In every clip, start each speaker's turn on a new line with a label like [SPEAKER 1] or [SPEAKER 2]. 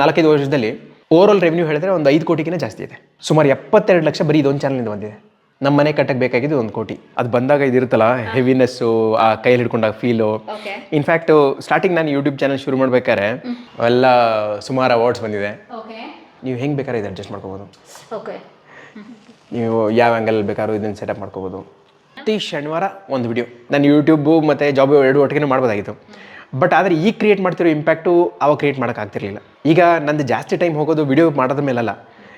[SPEAKER 1] ನಾಲ್ಕೈದು ವರ್ಷದಲ್ಲಿ over revenue ಹೇಳಿದ್ರೆ ಒಂದು ಐದು ಕೋಟಿಗಿಂತ ಜಾಸ್ತಿ ಇದೆ. ಸುಮಾರು ಎಪ್ಪತ್ತೆರಡು ಲಕ್ಷ ಬರೀ ಇದೊಂದು ಚಾನಲಿಂದ ಬಂದಿದೆ. ನಮ್ಮ ಮನೆ ಕಟ್ಟಕ್ಕೆ ಬೇಕಾಗಿದ್ದು ಒಂದು ಕೋಟಿ. ಅದು ಬಂದಾಗ ಇದಿರುತ್ತಲ್ಲ ಹೆವಿನೆಸ್ಸು ಆ ಕೈಯಲ್ಲಿ ಹಿಡ್ಕೊಂಡಾಗ ಫೀಲು ಇನ್ಫ್ಯಾಕ್ಟ್ ಸ್ಟಾರ್ಟಿಂಗ್ ನಾನು ಯೂಟ್ಯೂಬ್ ಚಾನಲ್ ಶುರು ಮಾಡ್ಬೇಕಾದ್ರೆ ಎಲ್ಲ ಸುಮಾರು ಅವಾರ್ಡ್ಸ್ ಬಂದಿದೆ. ನೀವು ಹೆಂಗೆ ಬೇಕಾದ್ರೆ ಇದು ಅಡ್ಜಸ್ಟ್ ಮಾಡ್ಕೋಬೋದು.
[SPEAKER 2] ಓಕೆ
[SPEAKER 1] ನೀವು ಯಾವ ಆ್ಯಂಗಲ್ ಬೇಕಾದ್ರೂ ಇದನ್ನು ಸೆಟಪ್ ಮಾಡ್ಕೋಬೋದು. ಪ್ರತಿ ಶನಿವಾರ ಒಂದು ವಿಡಿಯೋ ನಾನು ಯೂಟ್ಯೂಬು ಮತ್ತು ಜಾಬ್ ಎರಡು ಒಟ್ಟಿಗೆ ಮಾಡ್ಬೋದಾಗಿತ್ತು. ಬಟ್ ಆದರೆ ಈಗ ಕ್ರಿಯೇಟ್ ಮಾಡ್ತಿರೋ ಇಂಪ್ಯಾಕ್ಟು ಅವಾಗ ಕ್ರಿಯೇಟ್ ಮಾಡೋಕ್ಕಾಗ್ತಿರ್ಲಿಲ್ಲ ಈಗ ನಂದು ಜಾಸ್ತಿ ಟೈಮ್ ಹೋಗೋದು ವಿಡಿಯೋ ಮಾಡೋದ್ರ ಮೇಲಲ್ಲ.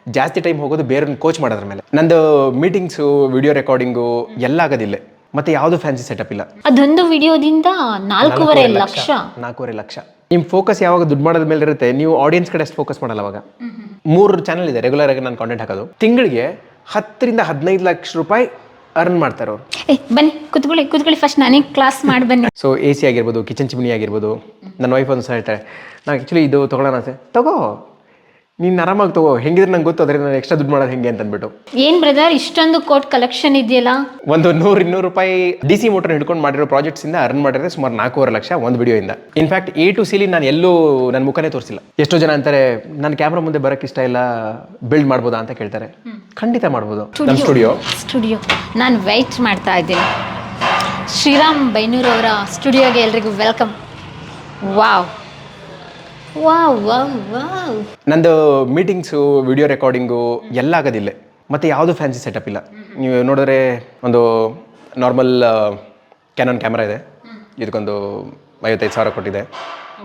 [SPEAKER 1] ಜಾಸ್ತಿ ಟೈಮ್ ಹೋಗೋದು ಬೇರೆಯವ್ರನ್ನ ಕೋಚ್ ಮಾಡೋದ್ರ ಮೇಲೆ. ನಂದು ಮೀಟಿಂಗ್ಸು ವಿಡಿಯೋ ರೆಕಾರ್ಡಿಂಗು ಎಲ್ಲ ಆಗೋದಿಲ್ಲ. ಮತ್ತೆ ಯಾವುದು ಫ್ಯಾನ್ಸಿ ಸೆಟಪ್ ಇಲ್ಲ.
[SPEAKER 2] ಅದೊಂದು ವಿಡಿಯೋದಿಂದ ನಾಲ್ಕೂವರೆ ಲಕ್ಷ.
[SPEAKER 1] ನಾಲ್ಕೂವರೆ ಲಕ್ಷ. ನಿಮ್ಮ ಫೋಕಸ್ ಯಾವಾಗ ದುಡ್ಡು ಮಾಡೋದ ಮೇಲೆ ಇರುತ್ತೆ ನೀವು ಆಡಿಯನ್ಸ್ ಕಡೆ ಅಷ್ಟು ಫೋಕಸ್ ಮಾಡಲ್ಲ ಅವಾಗ. ಮೂರು ಚಾನಲ್ ಇದೆ ರೆಗ್ಯುಲರ್ ಆಗಿ ನಾನು ಕಾಂಟೆಂಟ್ ಹಾಕೋದು. ತಿಂಗಳಿಗೆ ಹತ್ತರಿಂದ ಹದಿನೈದು ಲಕ್ಷ ರೂಪಾಯಿ ಅರ್ನ್ ಮಾಡ್ತಾರೆ? ಅವರು
[SPEAKER 2] ಏ ಬನ್ನಿ ಕುತ್ಕೊಳ್ಳಿ ಕುತ್ಕೊಳ್ಳಿ ಫಸ್ಟ್ ನನಗೆ ಕ್ಲಾಸ್ ಮಾಡಿ ಬನ್ನಿ.
[SPEAKER 1] ಸೊ ಎ ಸಿ ಆಗಿರ್ಬೋದು ಕಿಚನ್ ಚಿಮಿನಿ ಆಗಿರ್ಬೋದು. ನನ್ನ ವೈಫ್ ಒಂದು ಸಹ ಹೇಳ್ತಾರೆ ನಾನು ಆ್ಯಕ್ಚುಲಿ ಇದು ತೊಗೊಳ್ಳೋಣ ಸರ್ ತಗೋ. ನೀನು ಆರಾಮಾಗಿ ತಗೋ ಹೆಂಗಿದ್ರೆ ನಂಗೆ ಗೊತ್ತು ಅದರಿಂದ ನಾನು ಎಕ್ಸ್ಟ್ರಾ ದುಡ್ಡು ಮಾಡೋದು ಹೆಂಗೆ ಅಂತ ಅಂದ್ಬಿಟ್ಟು
[SPEAKER 2] ಏನ್ ಬ್ರದರ್ ಇಷ್ಟೊಂದು ಕೋಟ್ ಕಲೆಕ್ಷನ್ ಇದೆಯಲ್ಲ?
[SPEAKER 1] ಒಂದು ನೂರು ಇನ್ನೂರು ರೂಪಾಯಿ ಡಿ ಸಿ ಮೋಟರ್ ಹಿಡ್ಕೊಂಡು ಮಾಡಿರೋ ಪ್ರಾಜೆಕ್ಟ್ಸ್ ಇಂದ ಅರ್ನ್ ಮಾಡಿದ್ರೆ ಸುಮಾರು ನಾಲ್ಕೂವರೆ ಲಕ್ಷ ಒಂದು ವಿಡಿಯೋ ಇಂದ. ಇನ್ಫ್ಯಾಕ್ಟ್ ಎ ಟು ಸಿಲಿ ನಾನು ಎಲ್ಲೂ ನನ್ನ ಮುಖನೇ ತೋರಿಸಿಲ್ಲ. ಎಷ್ಟೋ ಜನ ಅಂತಾರೆ ನನ್ನ ಕ್ಯಾಮ್ರಾ ಮುಂದೆ ಬರಕ್ಕೆ ಇಷ್ಟ ಇಲ್ಲ ಬಿಲ್ಡ್ ಮಾಡ್ಬೋದಾ? ಅಂತ ಕೇಳ್ತಾರೆ. ಖಂಡಿತ ಮಾಡ್ಬೋದು. ನಮ್ಮ ಸ್ಟುಡಿಯೋ
[SPEAKER 2] ಸ್ಟುಡಿಯೋ ನಾನು ವೆಯ್ಟ್ ಮಾಡ್ತಾ ಇದ್ದೀನಿ. ಶ್ರೀರಾಮ್ ಬೈನೂರವರ ಅವರ ಸ್ಟುಡಿಯೋಗೆ ಎಲ್ರಿಗೂ ವೆಲ್ಕಮ್ ವಾವ್
[SPEAKER 1] ನಂದು ಮೀಟಿಂಗ್ಸು ವಿಡಿಯೋ ರೆಕಾರ್ಡಿಂಗು ಎಲ್ಲ ಆಗೋದಿಲ್ಲ. ಮತ್ತು ಯಾವುದು ಫ್ಯಾನ್ಸಿ ಸೆಟಪ್ ಇಲ್ಲ. ನೀವು ನೋಡಿದ್ರೆ ಒಂದು ನಾರ್ಮಲ್ ಕ್ಯಾನನ್ ಕ್ಯಾಮ್ರಾ ಇದೆ. ಇದಕ್ಕೊಂದು ಐವತ್ತೈದು ಸಾವಿರ ಕೊಟ್ಟಿದೆ.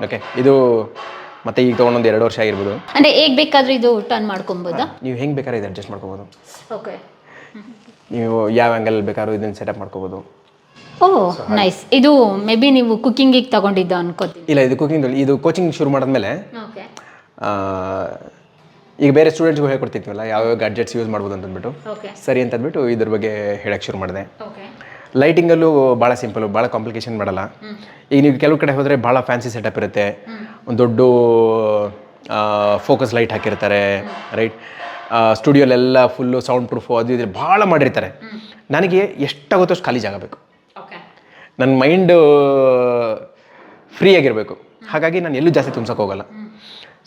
[SPEAKER 1] ಓಕೆ ಇದು ಮತ್ತೆ ಈಗ ತಗೊಂಡೊಂದು ಎರಡು ವರ್ಷ ಆಗಿರ್ಬೋದು.
[SPEAKER 2] ಅಂದ್ರೆ ಹೇಗೆ ಬೇಕಾದರೂ ಇದು ಟರ್ನ್ ಮಾಡ್ಕೊಬೋದಾ
[SPEAKER 1] ನೀವು ಹೆಂಗೆ ಬೇಕಾದ್ರೆ ಇದು ಅಡ್ಜಸ್ಟ್ ಮಾಡ್ಕೊಬೋದು
[SPEAKER 2] ಓಕೆ
[SPEAKER 1] ನೀವು ಯಾವ ಆ್ಯಂಗಲ್ ಬೇಕಾದ್ರೂ ಇದನ್ನು ಸೆಟಪ್ ಮಾಡ್ಕೋಬೋದು
[SPEAKER 2] ಓ ನೈಸ್ ಇದು ಮೇ ಬಿ ನೀವು ಕುಕ್ಕಿಂಗಿಗೆ ತಗೊಂಡಿದ್ದು ಅನ್ಕೋತೀನಿ.
[SPEAKER 1] ಇಲ್ಲ ಇದು ಕುಕಿಂಗ್ ಇದು ಕೋಚಿಂಗ್ ಶುರು ಮಾಡಿದ್ಮೇಲೆ
[SPEAKER 2] ಓಕೆ
[SPEAKER 1] ಈಗ ಬೇರೆ ಸ್ಟೂಡೆಂಟ್ಸ್ಗೂ ಹೇಳ್ಕೊಡ್ತಿದ್ವಲ್ಲ ಯಾವ್ಯಾವ ಗ್ಯಾಡ್ಜೆಟ್ಸ್ ಯೂಸ್ ಮಾಡ್ಬೋದು ಅಂತ ಅಂದ್ಬಿಟ್ಟು
[SPEAKER 2] ಓಕೆ
[SPEAKER 1] ಸರಿ ಅಂತ ಅಂದ್ಬಿಟ್ಟು ಇದ್ರ ಬಗ್ಗೆ ಹೇಳಕ್ಕೆ ಶುರು ಮಾಡಿದೆ. ಲೈಟಿಂಗಲ್ಲೂ ಭಾಳ ಸಿಂಪಲ್ ಭಾಳ ಕಾಂಪ್ಲಿಕೇಶನ್ ಮಾಡಲ್ಲ. ಈಗ ನೀವು ಕೆಲವು ಕಡೆ ಹೋದರೆ ಭಾಳ ಫ್ಯಾನ್ಸಿ ಸೆಟಪ್ ಇರುತ್ತೆ. ಒಂದು ದೊಡ್ಡ ಫೋಕಸ್ ಲೈಟ್ ಹಾಕಿರ್ತಾರೆ ರೈಟ್ ಸ್ಟುಡಿಯೋಲೆಲ್ಲ ಫುಲ್ಲು ಸೌಂಡ್ ಪ್ರೂಫು ಅದು ಇದು ಭಾಳ ಮಾಡಿರ್ತಾರೆ. ನನಗೆ ಎಷ್ಟಾಗುತ್ತೋ ಅಷ್ಟು ಖಾಲಿ ಜಾಗ ಬೇಕು. ನನ್ನ ಮೈಂಡು ಫ್ರೀ ಆಗಿರಬೇಕು. ಹಾಗಾಗಿ ನಾನು ಎಲ್ಲೂ ಜಾಸ್ತಿ ತುಂಬ್ಸೋಕೆ ಹೋಗಲ್ಲ.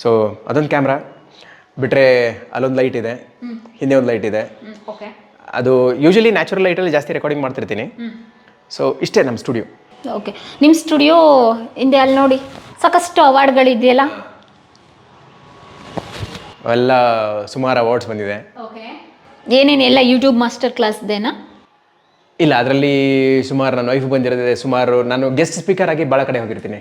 [SPEAKER 1] ಸೊ ಅದೊಂದು ಕ್ಯಾಮ್ರಾ ಬಿಟ್ಟರೆ ಅಲ್ಲೊಂದು ಲೈಟ್ ಇದೆ ಹಿಂದೆ ಒಂದು ಲೈಟ್ ಇದೆ. ಅದು ಯೂಶಲಿ ನ್ಯಾಚುರಲ್ ಲೈಟಲ್ಲಿ ಜಾಸ್ತಿ ರೆಕಾರ್ಡಿಂಗ್ ಮಾಡ್ತಿರ್ತೀನಿ. ಸೊ ಇಷ್ಟೇ ನಮ್ಮ ಸ್ಟುಡಿಯೋ
[SPEAKER 2] ಓಕೆ ನಿಮ್ಮ ಸ್ಟುಡಿಯೋ ಹಿಂದೆ ಅಲ್ಲಿ ನೋಡಿ ಸಾಕಷ್ಟು ಅವಾರ್ಡ್ಗಳಿದೆಯಲ್ಲ
[SPEAKER 1] ಎಲ್ಲ ಸುಮಾರು ಅವಾರ್ಡ್ಸ್ ಬಂದಿದೆ.
[SPEAKER 2] ಏನೇನೆಲ್ಲ ಯೂಟ್ಯೂಬ್ ಮಾಸ್ಟರ್ ಕ್ಲಾಸ್ದೇನಾ
[SPEAKER 1] ಇಲ್ಲ ಅದರಲ್ಲಿ ಸುಮಾರು ನನ್ನ ವೈಫ್ ಬಂದಿರೋದಿದೆ ಸುಮಾರು ನಾನು ಗೆಸ್ಟ್ ಸ್ಪೀಕರ್ ಆಗಿ ಭಾಳ ಕಡೆ ಹೋಗಿರ್ತೀನಿ.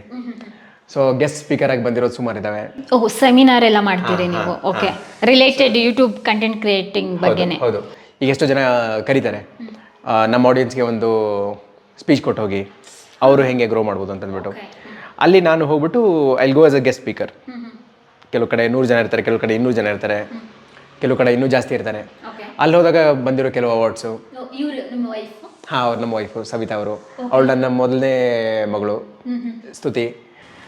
[SPEAKER 1] ಸೊ ಗೆಸ್ಟ್ ಸ್ಪೀಕರ್ ಆಗಿ ಬಂದಿರೋದು ಸುಮಾರು ಇದ್ದಾವೆ
[SPEAKER 2] ಓಹ್ ಸೆಮಿನಾರ್ ಎಲ್ಲ ಮಾಡ್ತೀರಿ ನೀವು? Okay related YouTube content creating ಬಗ್ಗೆನೇ.
[SPEAKER 1] ಹೌದು. ಈಗ ಎಷ್ಟೋ ಜನ ಕರೀತಾರೆ. ಆ, ನಮ್ಮ ಆಡಿಯನ್ಸ್ಗೆ ಒಂದು ಸ್ಪೀಚ್ ಕೊಟ್ಟು ಹೋಗಿ ಅವರು ಹೆಂಗೆ ಗ್ರೋ ಮಾಡ್ಬೋದು ಅಂತ ಅಂದ್ಬಿಟ್ಟು. ಅಲ್ಲಿ ನಾನು ಹೋಗ್ಬಿಟ್ಟು I go as a guest speaker ಕೆಲವು ಕಡೆ ನೂರು ಜನ ಇರ್ತಾರೆ ಕೆಲವು ಕಡೆ ಇನ್ನೂರು ಜನ ಇರ್ತಾರೆ. ಕೆಲವು ಕಡೆ ಇನ್ನೂ ಜಾಸ್ತಿ ಇರ್ತಾರೆ ಅಲ್ಲಿ ಹೋದಾಗ ಬಂದಿರೋ ಕೆಲವು ಅವಾರ್ಡ್ಸು ಹಾಂ ಅವ್ರು ನಮ್ಮ ವೈಫು ಸವಿತಾ ಅವರು. ಅವಳು ನನ್ನ ಮೊದಲನೇ ಮಗಳು. Stuti.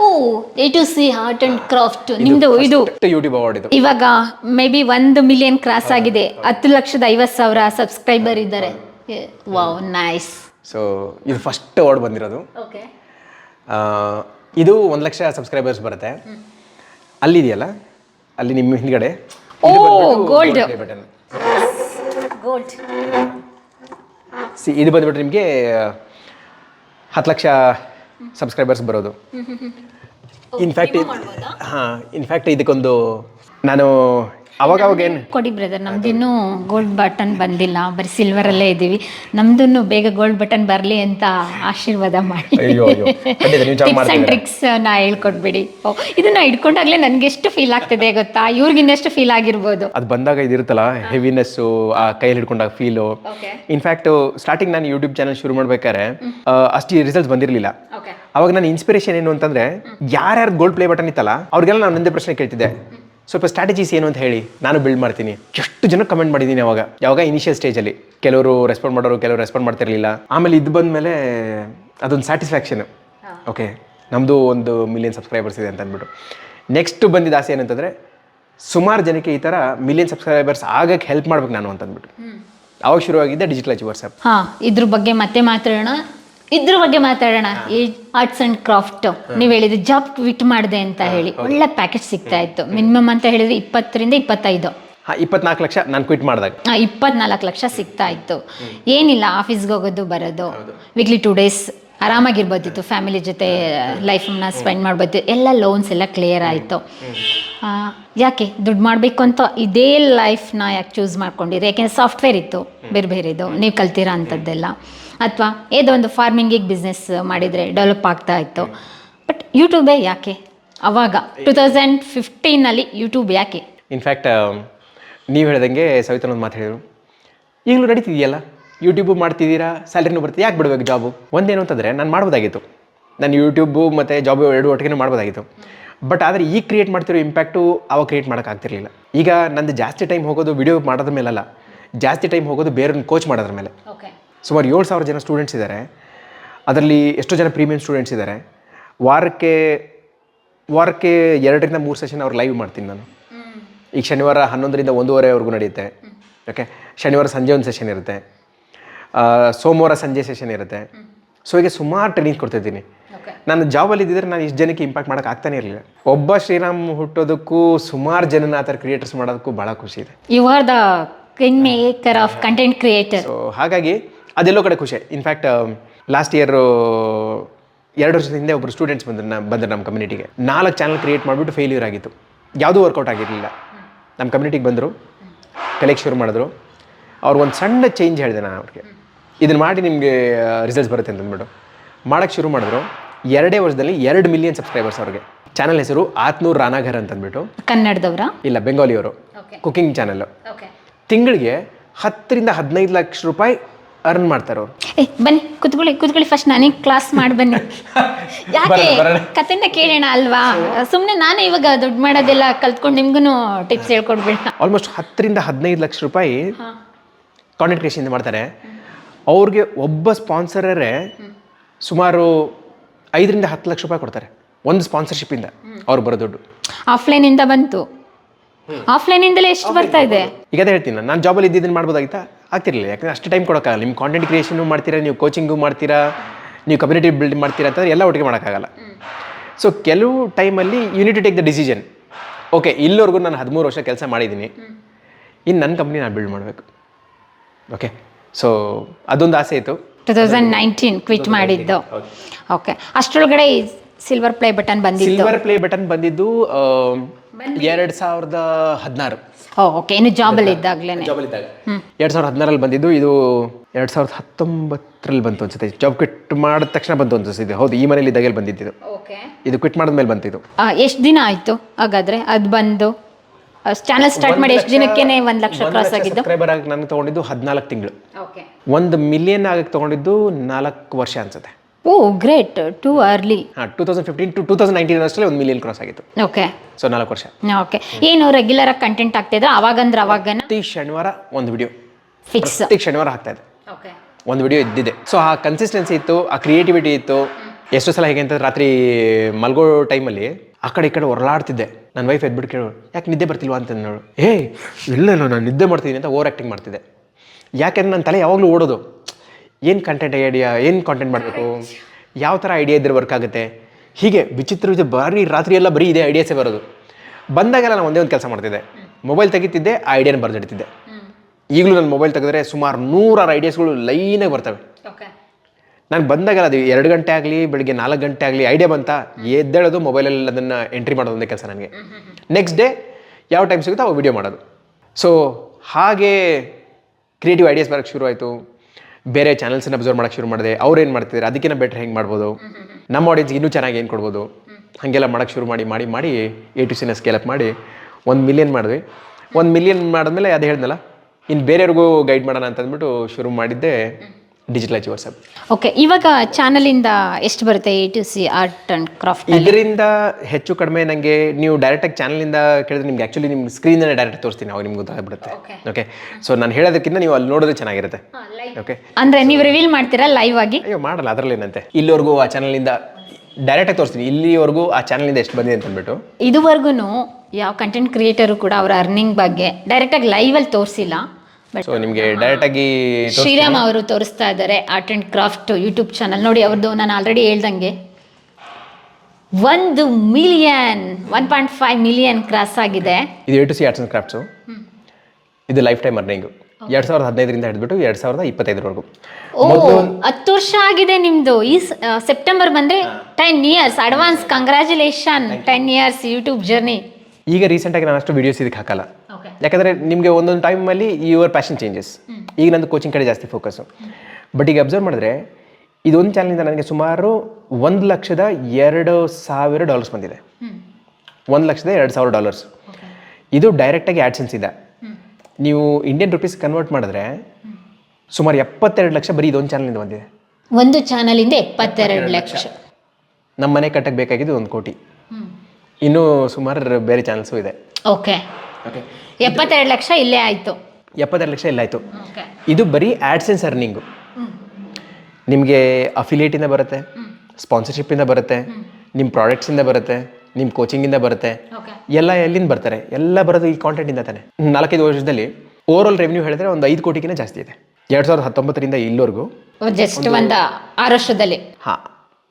[SPEAKER 2] Oh A to C art and craft ನಿಮ್ದು ಇದು
[SPEAKER 1] ಯೂಟ್ಯೂಬ್ ಅವಾರ್ಡ್ ಇದು.
[SPEAKER 2] ಇವಾಗ ಮೇ ಬಿ ಒಂದು ಮಿಲಿಯನ್ ಕ್ರಾಸ್ ಆಗಿದೆ. ಹತ್ತು ಲಕ್ಷದ ಐವತ್ತು ಸಾವಿರ ಸಬ್ಸ್ಕ್ರೈಬರ್ ಇದ್ದಾರೆ. ವಾವ್ ನೈಸ್
[SPEAKER 1] ಸೊ ಇದು ಫಸ್ಟ್ ಅವಾರ್ಡ್ ಬಂದಿರೋದು. ಇದು ಒಂದು ಲಕ್ಷ ಸಬ್ಸ್ಕ್ರೈಬರ್ಸ್ ಬರುತ್ತೆ. ಅಲ್ಲಿದೆಯಲ್ಲ? ಅಲ್ಲಿ ನಿಮ್ಮ ಹಿಂದ್ಗಡೆ?
[SPEAKER 2] ಓ ಗೋಲ್ಡ್
[SPEAKER 1] ಬಟನ್
[SPEAKER 2] ಗೋಲ್ಡ್
[SPEAKER 1] ಸಿ ಇದು ಬಂದ್ಬಿಟ್ಟು ನಿಮಗೆ ಹತ್ತು ಲಕ್ಷ ಸಬ್ಸ್ಕ್ರೈಬರ್ಸ್ ಬರೋದು. ಇನ್ಫ್ಯಾಕ್ಟ್ ಹಾಂ ಇನ್ಫ್ಯಾಕ್ಟ್ ಇದಕ್ಕೊಂದು ನಾನು ಅವಾಗ ಅವಾಗ ಏನು?
[SPEAKER 2] ಕೊಡಿ ಬ್ರದರ್ ನಮ್ದಿನ್ನೂ ಗೋಲ್ಡ್ ಬಟನ್ ಬಂದಿಲ್ಲ ಬರೀ ಸಿಲ್ವರಲ್ಲೇ ಇದ್ದೀವಿ ನಮ್ದನ್ನು ಬೇಗ ಗೋಲ್ಡ್ ಬಟನ್ ಬರಲಿ ಅಂತ ಆಶೀರ್ವಾದ ಮಾಡಿ.
[SPEAKER 1] ಅಯ್ಯೋ ಅಯ್ಯೋ. ಖಂಡಿತ ನೀವು ಚೆನ್ನಾಗಿ
[SPEAKER 2] ಟಿಪ್ಸ್ ಅಂಡ್
[SPEAKER 1] ಮಾಡ್ತಿದ್ದೀರಾ.
[SPEAKER 2] ಟ್ರಿಕ್ಸ್ ನಾ ಹೇಳ್ಕೊಟ್ಬಿಡಿ. ಓ, ಇದನ್ನ ಇಟ್ಕೊಂಡಾಗ್ಲೇ ನನಗೆ ಎಷ್ಟು ಫೀಲ್ ಆಗ್ತದೆ ಗೊತ್ತಾ? ಇವ್ರಿಗಿನ್ನಷ್ಟು ಫೀಲ್ ಆಗಿರ್ಬೋದು.
[SPEAKER 1] ಅದು ಬಂದಾಗ ಇದಿರುತ್ತಲ್ಲ ಹೆವಿನೆಸ್ಸು ಆ ಕೈಯಲ್ಲಿ ಹಿಡ್ಕೊಂಡಾಗ feel
[SPEAKER 2] okay
[SPEAKER 1] in fact starting ನಾನು ಯೂಟ್ಯೂಬ್ ಚಾನಲ್ ಶುರು ಮಾಡ್ಬೇಕಾದ್ರೆ ಆ, ಅಷ್ಟು ರಿಸಲ್ಟ್ಸ್ ಬಂದಿರಲಿಲ್ಲ.
[SPEAKER 2] ಓಕೆ
[SPEAKER 1] ಅವಾಗ ನನ್ನ ಇನ್ಸ್ಪಿರೇಷನ್ ಏನು ಅಂತಂದ್ರೆ ಯಾರ್ಯಾರು ಗೋಲ್ಡ್ ಪ್ಲೇ ಬಟನ್ ಇತ್ತಲ್ಲ ಅವ್ರಿಗೆಲ್ಲ ನಾನು ಒಂದೇ ಪ್ರಶ್ನೆ ಕೇಳ್ತಿದ್ದೆ. ಸ್ವಲ್ಪ ಸ್ಟ್ರಾಟಜೀಸ್ ಏನು ಅಂತ ಹೇಳಿ ನಾನು ಬಿಲ್ಡ್ ಮಾಡ್ತೀನಿ. ಎಷ್ಟು ಜನ ಕಮೆಂಟ್ ಮಾಡಿದ್ದೀನಿ ಅವಾಗ. ಯಾವಾಗ? ಇನಿಷಿಯಲ್ ಸ್ಟೇಜಲ್ಲಿ ಕೆಲವರು ರೆಸ್ಪಾಂಡ್ ಮಾಡೋರು ಕೆಲವರು ರೆಸ್ಪಾಂಡ್ ಮಾಡ್ತಿರಲಿಲ್ಲ. ಆಮೇಲೆ ಇದು ಬಂದಮೇಲೆ ಅದೊಂದು ಸ್ಯಾಟಿಸ್ಫ್ಯಾಕ್ಷನ್ ಓಕೆ ನಮ್ಮದು ಒಂದು ಮಿಲಿಯನ್ ಸಬ್ಸ್ಕ್ರೈಬರ್ಸ್ ಇದೆ ಅಂತ ಅಂದ್ಬಿಟ್ಟು. ನೆಕ್ಸ್ಟ್ ಬಂದಿದ್ದ ಆಸೆ ಏನಂತಂದರೆ ಸುಮಾರು ಜನಕ್ಕೆ ಈ ಥರ ಮಿಲಿಯನ್ ಸಬ್ಸ್ಕ್ರೈಬರ್ಸ್ ಆಗಕ್ಕೆ ಹೆಲ್ಪ್ ಮಾಡ್ಬೇಕು ನಾನು ಅಂತಂದ್ಬಿಟ್ಟು ಅವಾಗ ಶುರುವಾಗಿದ್ದೆ ಡಿಜಿಟಲ್ ಅಚೀವರ್ಸ್ ಆ್ಯಪ್
[SPEAKER 2] ಹಾ ಇದ್ರ ಬಗ್ಗೆ ಮತ್ತೆ ಮಾತಾಡೋಣ. ಇದ್ರ ಬಗ್ಗೆ ಮಾತಾಡೋಣ. ಈ ಆರ್ಟ್ಸ್ ಅಂಡ್ ಕ್ರಾಫ್ಟ್ ನೀವು ಹೇಳಿದ್ರಿ ಜಾಬ್ ಕ್ವಿಟ್ ಮಾಡಿದೆ ಅಂತ ಹೇಳಿ. ಒಳ್ಳೆ ಪ್ಯಾಕೇಜ್ ಸಿಗ್ತಾ ಇತ್ತು. ಮಿನಿಮಮ್ ಅಂತ ಹೇಳಿದ್ರೆ ಇಪ್ಪತ್ತರಿಂದ ಇಪ್ಪತ್ತೈದು.
[SPEAKER 1] ಇಪ್ಪತ್ನಾಲ್ಕು ಲಕ್ಷ ನಾನು ಕ್ವಿಟ್ ಮಾಡಿದಾಗ.
[SPEAKER 2] ಇಪ್ಪತ್ನಾಲ್ಕು ಲಕ್ಷ ಸಿಗ್ತಾ ಇತ್ತು. ಏನಿಲ್ಲ ಆಫೀಸ್ಗೆ ಹೋಗೋದು ಬರೋದು. ವೀಕ್ಲಿ ಟೂ ಡೇಸ್ ಆರಾಮಾಗಿರ್ಬೋದಿತ್ತು ಫ್ಯಾಮಿಲಿ ಜೊತೆ ಲೈಫನ್ನ ಸ್ಪೆಂಡ್ ಮಾಡ್ಬೋದು ಎಲ್ಲ ಲೋನ್ಸ್ ಎಲ್ಲ ಕ್ಲಿಯರ್ ಆಯಿತು. ಯಾಕೆ? ದುಡ್ಡು ಮಾಡಬೇಕು ಅಂತ ಇದೇ ಲೈಫ್ನ ಯಾಕೆ ಚೂಸ್ ಮಾಡ್ಕೊಂಡಿರಿ? ಯಾಕೆಂದ್ರೆ ಸಾಫ್ಟ್ವೇರ್ ಇತ್ತು ಬೇರೆ ಬೇರೆದು ನೀವು ಕಲ್ತಿರೋ ಅಂಥದ್ದೆಲ್ಲ. ಅಥವಾ ಏದೋ ಒಂದು ಫಾರ್ಮಿಂಗಿಗೆ ಬಿಸ್ನೆಸ್ ಮಾಡಿದರೆ ಡೆವಲಪ್ ಆಗ್ತಾ ಇತ್ತು. ಬಟ್ ಯೂಟ್ಯೂಬೇ ಯಾಕೆ? ಅವಾಗ ಟು ತೌಸಂಡ್ ಫಿಫ್ಟೀನಲ್ಲಿ ಯೂಟ್ಯೂಬ್ ಯಾಕೆ?
[SPEAKER 1] ಇನ್ಫ್ಯಾಕ್ಟ್ ನೀವು ಹೇಳ್ದಂಗೆ ಸವಿತಾ ಒಂದು ಮಾತು ಹೇಳಿದರು. ಈಗಲೂ ನಡೀತಿದೆಯಲ್ಲ? ಯೂಟ್ಯೂಬು ಮಾಡ್ತಿದ್ದೀರಾ? ಸ್ಯಾಲ್ರಿನೂ ಬರ್ತೀವಿ ಯಾಕೆ ಬಿಡಬೇಕು ಜಾಬು ಒಂದೇನು ಅಂತಂದರೆ ನಾನು ಮಾಡ್ಬೋದಾಗಿತ್ತು. ನಾನು ಯೂಟ್ಯೂಬು ಮತ್ತು ಜಾಬು ಎರಡು ಒಟ್ಟಿಗೆ ಮಾಡ್ಬೋದಾಗಿತ್ತು. ಬಟ್ ಆದರೆ ಈಗ ಕ್ರಿಯೇಟ್ ಮಾಡ್ತಿರೋ ಇಂಪ್ಯಾಕ್ಟು ಅವಾಗ ಕ್ರಿಯೇಟ್ ಮಾಡೋಕ್ಕಾಗ್ತಿರ್ಲಿಲ್ಲ ಈಗ ನಂದು ಜಾಸ್ತಿ ಟೈಮ್ ಹೋಗೋದು ವಿಡಿಯೋ ಮಾಡೋದ್ರ ಮೇಲಲ್ಲ. ಜಾಸ್ತಿ ಟೈಮ್ ಹೋಗೋದು ಬೇರೆಯವ್ರನ್ನ ಕೋಚ್ ಮಾಡೋದ್ರ ಮೇಲೆ.
[SPEAKER 2] ಓಕೆ
[SPEAKER 1] ಸುಮಾರು ಏಳು ಸಾವಿರ ಜನ ಸ್ಟೂಡೆಂಟ್ಸ್ ಇದ್ದಾರೆ ಅದರಲ್ಲಿ ಎಷ್ಟೋ ಜನ ಪ್ರೀಮಿಯಂ ಸ್ಟೂಡೆಂಟ್ಸ್ ಇದ್ದಾರೆ ವಾರಕ್ಕೆ ವಾರಕ್ಕೆ ಎರಡರಿಂದ ಮೂರು ಸೆಷನ್ ಅವ್ರು ಲೈವ್ ಮಾಡ್ತೀನಿ ನಾನು. ಈಗ ಶನಿವಾರ ಹನ್ನೊಂದರಿಂದ ಒಂದೂವರೆವರೆಗೂ ನಡೆಯುತ್ತೆ. ಓಕೆ ಶನಿವಾರ ಸಂಜೆ ಒಂದು ಸೆಷನ್ ಇರುತ್ತೆ. ಸೋಮವಾರ ಸಂಜೆ ಸೆಷನ್ ಇರುತ್ತೆ. ಸೊ ಹೀಗೆ ಸುಮಾರು ಟ್ರೈನಿಂಗ್ ಕೊಡ್ತಿದ್ದೀನಿ. ನಾನು ಜಾಬಲ್ಲಿ ಇದ್ದಿದ್ರೆ ನಾನು ಇಷ್ಟು ಜನಕ್ಕೆ ಇಂಪ್ಯಾಕ್ಟ್ ಮಾಡೋಕೆ ಆಗ್ತಾನೆ ಇರಲಿಲ್ಲ. ಒಬ್ಬ ಶ್ರೀರಾಮ್ ಹುಟ್ಟೋದಕ್ಕೂ ಸುಮಾರು ಜನನ ಆ ಥರ ಕ್ರಿಯೇಟರ್ಸ್ ಮಾಡೋದಕ್ಕೂ ಭಾಳ ಖುಷಿ ಇದೆ.
[SPEAKER 2] You are the maker of content creator
[SPEAKER 1] so ಹಾಗಾಗಿ ಅದೆಲ್ಲೋ ಕಡೆ ಖುಷಿ. ಇನ್ಫ್ಯಾಕ್ಟ್ ಲಾಸ್ಟ್ ಇಯರು ಎರಡು ವರ್ಷದ ಹಿಂದೆ ಒಬ್ಬರು ಸ್ಟೂಡೆಂಟ್ಸ್ ಬಂದ್ರು ನಮ್ಮ ಬಂದರು ನಮ್ಮ ಕಮ್ಯುನಿಟಿಗೆ ನಾಲ್ಕು ಚಾನಲ್ ಕ್ರಿಯೇಟ್ ಮಾಡಿಬಿಟ್ಟು ಫೇಲ್ಯೂರ್ ಆಗಿತ್ತು. ಯಾವುದೂ ವರ್ಕೌಟ್ ಆಗಿರಲಿಲ್ಲ. ನಮ್ಮ ಕಮ್ಯುನಿಟಿಗೆ ಬಂದರು ಕಲೆಕ್ಟ್ ಶುರು ಮಾಡಿದ್ರು. ಅವ್ರು ಒಂದು ಸಣ್ಣ ಚೇಂಜ್ ಹೇಳಿದೆ ನಾನು ಅವ್ರಿಗೆ. ಇದನ್ನು ಮಾಡಿ ನಿಮಗೆ ರಿಸಲ್ಟ್ಸ್ ಬರುತ್ತೆ ಅಂತ ಅಂದ್ಬಿಟ್ಟು ಮಾಡೋಕ್ಕೆ ಶುರು ಮಾಡಿದ್ರು. ಎರಡೇ ವರ್ಷದಲ್ಲಿ ಎರಡು ಮಿಲಿಯನ್ ಸಬ್ಸ್ಕ್ರೈಬರ್ಸ್ ಅವ್ರಿಗೆ. ಚಾನಲ್ ಹೆಸರು ಆತ್ನೂರು ರಾನಾಘರ್ ಅಂತ ಅಂದ್ಬಿಟ್ಟು
[SPEAKER 2] ಕನ್ನಡದವರ?
[SPEAKER 1] ಇಲ್ಲ ಬೆಂಗಾಲಿಯವರು. ಕುಕಿಂಗ್ ಚಾನಲ್ಲು ತಿಂಗಳಿಗೆ ಹತ್ತರಿಂದ ಹದಿನೈದು ಲಕ್ಷ ರೂಪಾಯಿ ಅರ್ನ್ ಮಾಡ್ತಾರೆ ಅವರು.
[SPEAKER 2] ಏ ಬನ್ನಿ ಕುತ್ಕೊಳ್ಳಿ ಕುತ್ಕೊಳ್ಳಿ ಫಸ್ಟ್ ನನಗೆ ಕ್ಲಾಸ್ ಮಾಡಿ ಬನ್ನಿ. ಯಾಕೆ?
[SPEAKER 1] ಬರೋಣ.
[SPEAKER 2] ಕತೆನ ಕೇಳೋಣ ಅಲ್ವಾ? ಸುಮ್ಮನೆ ನಾನೇ ಇವಾಗ ದುಡ್ಡು ಮಾಡೋದೆಲ್ಲ ಕಲ್ತ್ಕೊಂಡು ನಿಮ್ಗೂ ಟಿಪ್ಸ್ ಹೇಳ್ಕೊಡ್ಬೇಡ
[SPEAKER 1] ಆಲ್ಮೋಸ್ಟ್ ಹತ್ತರಿಂದ ಹದಿನೈದು ಲಕ್ಷ ರೂಪಾಯಿ ಕಾಂಟೆಂಟ್ ಕ್ರಿಯೇಷನ್ ಮಾಡ್ತಾರೆ. ಅವ್ರಿಗೆ ಒಬ್ಬ ಸ್ಪಾನ್ಸರರೇ ಸುಮಾರು ಐದರಿಂದ ಹತ್ತು ಲಕ್ಷ ರೂಪಾಯಿ ಕೊಡ್ತಾರೆ ಒಂದು ಸ್ಪಾನ್ಸರ್ಶಿಪ್ಪಿಂದ ಅವ್ರು ಬರೋ ದುಡ್ಡು.
[SPEAKER 2] ಆಫ್ಲೈನಿಂದ ಬಂತು. ಆಫ್ಲೈನಿಂದಲೇ ಎಷ್ಟು ಬರ್ತಾ ಇದೆ?
[SPEAKER 1] ಈಗ ಅದೇ ಹೇಳ್ತೀನಿ ನಾನು ಜಾಬಲ್ಲಿ ಇದ್ದಿದ್ದನ್ನು ಮಾಡ್ಬೋದಾಗಿತ್ತಾ? ಆಗ್ತಿರ್ಲಿಲ್ಲ. ಯಾಕಂದರೆ ಅಷ್ಟು ಟೈಮ್ ಕೊಡೋಕ್ಕಾಗಲ್ಲ. ನಿಮ್ಮ ಕಾಂಟೆಂಟ್ ಕ್ರಿಯೇಷನ್ ಮಾಡ್ತೀರಾ ನೀವು ಕೋಚಿಂಗು ಮಾಡ್ತೀರಾ ನೀವು ಕಮ್ಯುನಿಟಿ ಬಿಲ್ಡ್ ಮಾಡ್ತೀರಾ ಅಂತಂದರೆ ಎಲ್ಲ ಒಟ್ಟಿಗೆ ಮಾಡೋಕ್ಕಾಗಲ್ಲ. ಸೊ ಕೆಲವು ಟೈಮಲ್ಲಿ you need take the decision okay ಇಲ್ಲಿವರೆಗೂ ನಾನು ಹದಿಮೂರು ವರ್ಷ ಕೆಲಸ ಮಾಡಿದ್ದೀನಿ. ಇನ್ನು ನನ್ನ ಕಂಪ್ನಿ ನಾನು ಬಿಲ್ಡ್ ಮಾಡಬೇಕು. ಓಕೆ ಸೊ ಅದೊಂದು ಆಸೆ ಇತ್ತು.
[SPEAKER 2] ಟು ತೌಸಂಡ್ ನೈನ್ಟೀನ್ ಕ್ವಿಟ್ ಮಾಡಿದ್ದು. ಓಕೆ ಅಷ್ಟರೊಳಗಡೆ ಸಿಲ್ವರ್ ಪ್ಲೇ ಬಟನ್ ಬಂದಿದ್ದು.
[SPEAKER 1] ಸಿಲ್ವರ್ ಪ್ಲೇ ಬಟನ್ ಬಂದಿದ್ದು ಎರಡು ಸಾವಿರದ ಹದಿನಾರು.
[SPEAKER 2] ಓಕೆ ಇನ್ನು ಜಾಬಲ್ಲಿ ಇದ್ದಾಗಲೇ.
[SPEAKER 1] ಎರಡು ಸಾವಿರದ ಹದಿನಾರಲ್ಲಿ ಬಂದಿದ್ದು ಇದು ಎರಡ್ ಸಾವಿರದ ಹತ್ತೊಂಬತ್ತರಲ್ಲಿ ಬಂತು ಅನ್ಸುತ್ತೆ. ಜಾಬ್ ಕ್ವಿಟ್ ಮಾಡಿದ ತಕ್ಷಣ ಬಂತು ಅನ್ಸುತ್ತೆ. ಹೌದು ಈ ಮನೇಲಿ ಇದ್ದಾಗೆಲ್ಲ ಬಂದಿದ್ದು ಇದು. ಕ್ವಿಟ್ ಮಾಡಿದ್ಮೇಲೆ ಬಂತಿದ್ದು.
[SPEAKER 2] ಎಷ್ಟು ದಿನ ಆಯ್ತು ಹಾಗಾದ್ರೆ? ಅದು ಬಂದು? ಚಾನಲ್ ಸ್ಟಾರ್ಟ್ ಮಾಡಿ ಎಷ್ಟು ದಿನಕ್ಕೇನೆ ಒಂದು ಲಕ್ಷ ಕ್ರಾಸ್ ಆಗಿದ್ದು?
[SPEAKER 1] ಸಬ್ಸ್ಕ್ರೈಬರ್ ಆಗಿ ನಾನು ತಗೊಂಡಿದ್ದು ಹದಿನಾಲ್ಕು ತಿಂಗಳು. ಒಂದು ಮಿಲಿಯನ್ ಆಗಕ್ಕೆ ತಗೊಂಡಿದ್ದು ನಾಲ್ಕು ವರ್ಷ ಅನ್ಸುತ್ತೆ.
[SPEAKER 2] Oh great. Too early.
[SPEAKER 1] ಹಾಂ two thousand fifteen to two thousand nineteen ಅಷ್ಟರಲ್ಲಿ ಒಂದು ಮಿಲಿಯನ್ ಕ್ರಾಸ್ ಆಗಿತ್ತು.
[SPEAKER 2] ಓಕೆ.
[SPEAKER 1] ಸೊ ನಾಲ್ಕು ವರ್ಷ.
[SPEAKER 2] ಓಕೆ. ಏನು ರೆಗ್ಯುಲರ್ ಆಗಿ ಕಂಟೆಂಟ್ ಆಗ್ತಿದ್ರೆ ಅವಾಗಂದ್ರೆ ಅವಾಗ
[SPEAKER 1] ಪ್ರತಿ ಶನಿವಾರ ಒಂದು ವಿಡಿಯೋ
[SPEAKER 2] ಫಿಕ್ಸ್
[SPEAKER 1] ಪ್ರತಿ ಶನಿವಾರ ಆಗ್ತಾ ಇದೆ
[SPEAKER 2] ಓಕೆ.
[SPEAKER 1] ಒಂದು ವಿಡಿಯೋ ಇದ್ದಿದೆ ಸೊ ಆ ಕನ್ಸಿಸ್ಟೆನ್ಸಿ ಇತ್ತು ಆ ಕ್ರಿಯೇಟಿವಿಟಿ ಇತ್ತು. ಎಷ್ಟೋ ಸಲ ಹೇಗೆ ಅಂತ ರಾತ್ರಿ ಮಲ್ಗೋ ಟೈಮಲ್ಲಿ ಆ ಕಡೆ ಈ ಕಡೆ ಹೊರಲಾಡ್ತಿದ್ದೆ ನನ್ನ ವೈಫ್ ಎದ್ಬಿಟ್ಟು ಕೇಳು ಯಾಕೆ ನಿದ್ದೆ ಬರ್ತಿಲ್ವಾ? ಅಂತ ನೋಡು. ಏ ಇಲ್ಲ ನಾನು ನಿದ್ದೆ ಮಾಡ್ತಿದ್ದೀನಿ ಅಂತ ಓವರ್ ಆ್ಯಕ್ಟಿಂಗ್ ಮಾಡ್ತಿದ್ದೆ. ಯಾಕೆಂದ್ರೆ ನನ್ನ ತಲೆ ಯಾವಾಗಲೂ ಓಡೋದು. ಏನು ಕಂಟೆಂಟ್ ಐಡಿಯಾ ಏನು ಕಾಂಟೆಂಟ್ ಮಾಡಬೇಕು? ಯಾವ ಥರ ಐಡಿಯಾ ಇದ್ರೆ ವರ್ಕ್ ಆಗುತ್ತೆ? ಹೀಗೆ ವಿಚಿತ್ರ ವಿಚಿತ್ರ ಬರೀ ರಾತ್ರಿ ಎಲ್ಲ ಬರೀ ಇದೇ ಐಡಿಯಾಸೇ ಬರೋದು. ಬಂದಾಗೆಲ್ಲ ನಾನು ಒಂದೇ ಒಂದು ಕೆಲಸ ಮಾಡ್ತಿದ್ದೆ. ಮೊಬೈಲ್ ತೆಗಿತಿದ್ದೆ ಆ ಐಡಿಯಾನ ಬರೆದಿಡ್ತಿದ್ದೆ ಈಗಲೂ ನನ್ನ ಮೊಬೈಲ್ ತೆಗೆದ್ರೆ ಸುಮಾರು ನೂರಾರು ಐಡಿಯಾಸ್ಗಳು ಲೈನಾಗಿ ಬರ್ತವೆ.
[SPEAKER 2] ಓಕೆ
[SPEAKER 1] ನಾನು ಬಂದಾಗಲ್ಲ ಅದು ಎರಡು ಗಂಟೆ ಆಗಲಿ ಬೆಳಿಗ್ಗೆ ನಾಲ್ಕು ಗಂಟೆ ಆಗಲಿ ಐಡಿಯಾ ಬಂತ ಎದ್ದೇಳೋದು ಮೊಬೈಲಲ್ಲಿ ಅದನ್ನು ಎಂಟ್ರಿ ಮಾಡೋದು ಒಂದೇ ಕೆಲಸ ನನಗೆ. ನೆಕ್ಸ್ಟ್ ಡೇ ಯಾವ ಟೈಮ್ ಸಿಗುತ್ತೋ ಅವಾಗ ವಿಡಿಯೋ ಮಾಡೋದು. ಸೊ ಹಾಗೆ ಕ್ರಿಯೇಟಿವ್ ಐಡಿಯಾಸ್ ಬರೋಕ್ಕೆ ಶುರು ಆಯಿತು. ಬೇರೆ ಚಾನಲ್ಸನ್ನ ಅಬ್ಸರ್ವ್ ಮಾಡಕ್ಕೆ ಶುರು ಮಾಡಿದೆ. ಅವ್ರು ಏನು ಮಾಡ್ತಿದ್ದಾರೆ ಅದಕ್ಕಿಂತ ಬೆಟ್ರ್ ಹೆಂಗೆ ಮಾಡ್ಬೋದು? ನಮ್ಮ ಆಡಿಯನ್ಸ್ಗೆ ಇನ್ನೂ ಚೆನ್ನಾಗಿ ಏನು ಕೊಡ್ಬೋದು? ಹಾಗೆಲ್ಲ ಮಾಡೋಕ್ಕೆ ಶುರು ಮಾಡಿ ಮಾಡಿ ಮಾಡಿ ಎ ಟು ಸಿನ ಸ್ಕೇಲ್ ಅಪ್ ಮಾಡಿ ಒಂದು ಮಿಲಿಯನ್ ಮಾಡಿದ್ವಿ. ಒಂದು ಮಿಲಿಯನ್ ಮಾಡಿದ್ಮೇಲೆ ಅದು ಹೇಳ್ದಲ್ಲ ಇನ್ನು ಬೇರೆಯವ್ರಿಗೂ ಗೈಡ್ ಮಾಡೋಣ ಅಂತ ಅಂದ್ಬಿಟ್ಟು ಶುರು ಮಾಡಿದ್ದೆ. ಡಿಜಿಟಲ್ ವಾಟ್ಸಪ್
[SPEAKER 2] ಓಕೆ ಇವಾಗ ಚಾನಲಿಂದ ಎಷ್ಟು ಬರುತ್ತೆ A to C art and craft
[SPEAKER 1] ಇದರಿಂದ ಹೆಚ್ಚು ಕಡಿಮೆ ನನಗೆ ನೀವು ಡೈರೆಕ್ಟಾಗಿ ಚಾನಲಿಂದ ಕೇಳಿದ್ರೆ ನಿಮ್ಗೆ ಆ್ಯಕ್ಚುಲಿ ನಿಮ್ಮ ಸ್ಕ್ರೀನಲ್ಲೇ ಡೈರೆಕ್ಟ್ ತೋರಿಸ್ತೀನಿ ಅವಾಗ ನಿಮ್ಗೆ ಗೊತ್ತಾಗ್ಬಿಡುತ್ತೆ. ಓಕೆ ಸೊ ನಾನು ಹೇಳೋದಕ್ಕಿಂತ ನೀವು ಅಲ್ಲಿ ನೋಡಿದ್ರೆ ಚೆನ್ನಾಗಿರುತ್ತೆ. ಓಕೆ
[SPEAKER 2] ಅಂದ್ರೆ ನೀವು ರಿವೀಲ್ ಮಾಡ್ತೀರಾ ಲೈವ್ ಆಗಿ?
[SPEAKER 1] ಅಯ್ಯೋ ಮಾಡಲ್ಲ ಅದರಲ್ಲೇನಂತೆ ಇಲ್ಲಿವರೆಗೂ ಆ ಚಾನಲಿಂದ ಡೈರೆಕ್ಟಾಗಿ ತೋರಿಸ್ತೀನಿ. ಇಲ್ಲಿವರೆಗೂ ಆ ಚಾನಲಿಂದ ಎಷ್ಟು ಬಂದಿದೆ ಅಂತ ಅಂದ್ಬಿಟ್ಟು.
[SPEAKER 2] ಇದುವರೆಗೂ ಯಾವ ಕಂಟೆಂಟ್ ಕ್ರಿಯೇಟರು ಕೂಡ ಅವರ ಅರ್ನಿಂಗ್ ಬಗ್ಗೆ ಡೈರೆಕ್ಟಾಗಿ ಲೈವಲ್ಲಿ ತೋರಿಸಿಲ್ಲ.
[SPEAKER 1] ಸೊ ನಿಮಗೆ ಡೈರೆಕ್ಟಾಗಿ
[SPEAKER 2] ಶ್ರೀರಾಮ್ ಅವರು ತೋರಿಸ್ತಾ ಇದ್ದಾರೆ art and craft YouTube channel ನೋಡಿ ಅವ್ರದ್ದು ನಾನು ಆಲ್ರೆಡಿ ಹೇಳ್ದಂಗೆ. ಒಂದು million one point five million cross ಆಗಿದೆ.
[SPEAKER 1] ಇದು A to C arts and crafts ಇದು ಲೈಫ್ ಟೈಮ್ ಅರ್ನಿಂಗು ಎರಡು ಸಾವಿರದ ಹದಿನೈದರಿಂದ ಹಿಡಿದ್ಬಿಟ್ಟು ಎರಡು ಸಾವಿರದ ಇಪ್ಪತ್ತೈದರವರೆಗೂ.
[SPEAKER 2] ಓ ಹತ್ತು ವರ್ಷ ಆಗಿದೆ ನಿಮ್ದು. ಈ ಸೆಪ್ಟೆಂಬರ್ ಬಂದ್ರೆ ten years advance congratulation ten years YouTube journey
[SPEAKER 1] ಈಗ ರೀಸೆಂಟಾಗಿ ನಾನು ಅಷ್ಟು ವೀಡಿಯೋಸ್ ಇದಕ್ಕೆ ಹಾಕಲ್ಲ. ಯಾಕಂದರೆ ನಿಮಗೆ ಒಂದೊಂದು ಟೈಮಲ್ಲಿ ಯುವರ್ ಪ್ಯಾಷನ್ ಚೇಂಜಸ್ ಈಗ ನಂದು ಕೋಚಿಂಗ್ ಕಡೆ ಜಾಸ್ತಿ ಫೋಕಸ್ಸು ಬಟ್ ಈಗ ಅಬ್ಸರ್ವ್ ಮಾಡಿದ್ರೆ ಇದೊಂದು ಚಾನಲಿಂದ ನನಗೆ ಸುಮಾರು ಒಂದು ಲಕ್ಷದ ಎರಡು ಸಾವಿರ ಡಾಲರ್ಸ್ ಬಂದಿದೆ. ಒಂದು ಲಕ್ಷದ ಎರಡು ಸಾವಿರ ಡಾಲರ್ಸ್ ಇದು ಡೈರೆಕ್ಟಾಗಿ ಆ್ಯಡ್ಸೆನ್ಸ್ ಇದೆ. ನೀವು ಇಂಡಿಯನ್ ರುಪೀಸ್ ಕನ್ವರ್ಟ್ ಮಾಡಿದ್ರೆ ಸುಮಾರು ಎಪ್ಪತ್ತೆರಡು ಲಕ್ಷ ಬರೀ ಇದೊಂದು ಚಾನಲಿಂದ ಬಂದಿದೆ.
[SPEAKER 2] ಒಂದು ಚಾನಲಿಂದ ಇಂದ ಎಪ್ಪತ್ತೆರಡು ಲಕ್ಷ.
[SPEAKER 1] ನಮ್ಮ ಮನೆ ಕಟ್ಟಕ್ಕೆ ಬೇಕಾಗಿದ್ದು ಒಂದು ಕೋಟಿ. ಇನ್ನೂ ಸುಮಾರು ಬೇರೆ ಚಾನಲ್ಸು ಇದೆ.
[SPEAKER 2] ಓಕೆ ಎಪ್ಪತ್ತೆರಡು ಲಕ್ಷ ಇಲ್ಲೇ ಆಯ್ತು.
[SPEAKER 1] ಎಪ್ಪತ್ತೆರಡು ಲಕ್ಷ ಇಲ್ಲ ಆಯಿತು. ಇದು ಬರೀ ಆ್ಯಡ್ಸೆನ್ಸ್ ಅರ್ನಿಂಗು ನಿಮಗೆ ಅಫಿಲಿಯೇಟಿಂದ ಬರುತ್ತೆ ಸ್ಪಾನ್ಸರ್ಶಿಪ್ಪಿಂದ ಬರುತ್ತೆ ನಿಮ್ಮ ಪ್ರಾಡಕ್ಟ್ಸಿಂದ ಬರುತ್ತೆ ನಿಮ್ಮ ಕೋಚಿಂಗಿಂದ ಬರುತ್ತೆ. ಎಲ್ಲ ಎಲ್ಲಿಂದ ಬರ್ತಾರೆ? ಎಲ್ಲ ಬರೋದು ಈ ಕಾಂಟೆಂಟಿಂದ ತಾನೆ. ನಾಲ್ಕೈದು ವರ್ಷದಲ್ಲಿ ಓವರ್ ಆಲ್ ರೆವೆನ್ಯೂ ಹೇಳಿದ್ರೆ ಒಂದು ಐದು ಕೋಟಿಗಿಂತ ಜಾಸ್ತಿ ಇದೆ. ಎರಡು ಸಾವಿರದ ಹತ್ತೊಂಬತ್ತರಿಂದ ಇಲ್ಲಿವರೆಗೂ
[SPEAKER 2] ಜಸ್ಟ್ ಒಂದು ಆರು ವರ್ಷದಲ್ಲಿ.
[SPEAKER 1] ಹಾಂ